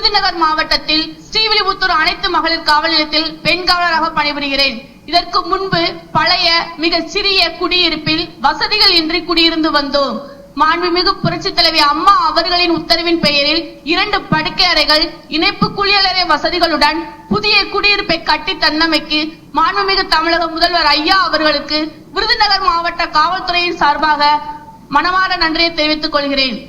விருதுநகர் மாவட்டத்தில் ஸ்ரீவில்லிபுத்தூர் அனைத்து மகளிர் காவல் நிலையத்தில் பெண் காவலராக பணிபுரிகிறேன். இதற்கு முன்பு பழைய மிக சிறிய குடியிருப்பில் வசதிகள் இன்றி குடியிருந்து வந்தோம். மாண்புமிகு புரட்சி தலைவி அம்மா அவர்களின் உத்தரவின் பெயரில் இரண்டு படுக்கை அறைகள் இணைப்பு குளியலறை வசதிகளுடன் புதிய குடியிருப்பை கட்டி தன்னமைக்கு மாண்புமிகு தமிழக முதல்வர் ஐயா அவர்களுக்கு விருதுநகர் மாவட்ட காவல்துறையின் சார்பாக மனமார நன்றியை தெரிவித்துக் கொள்கிறேன்.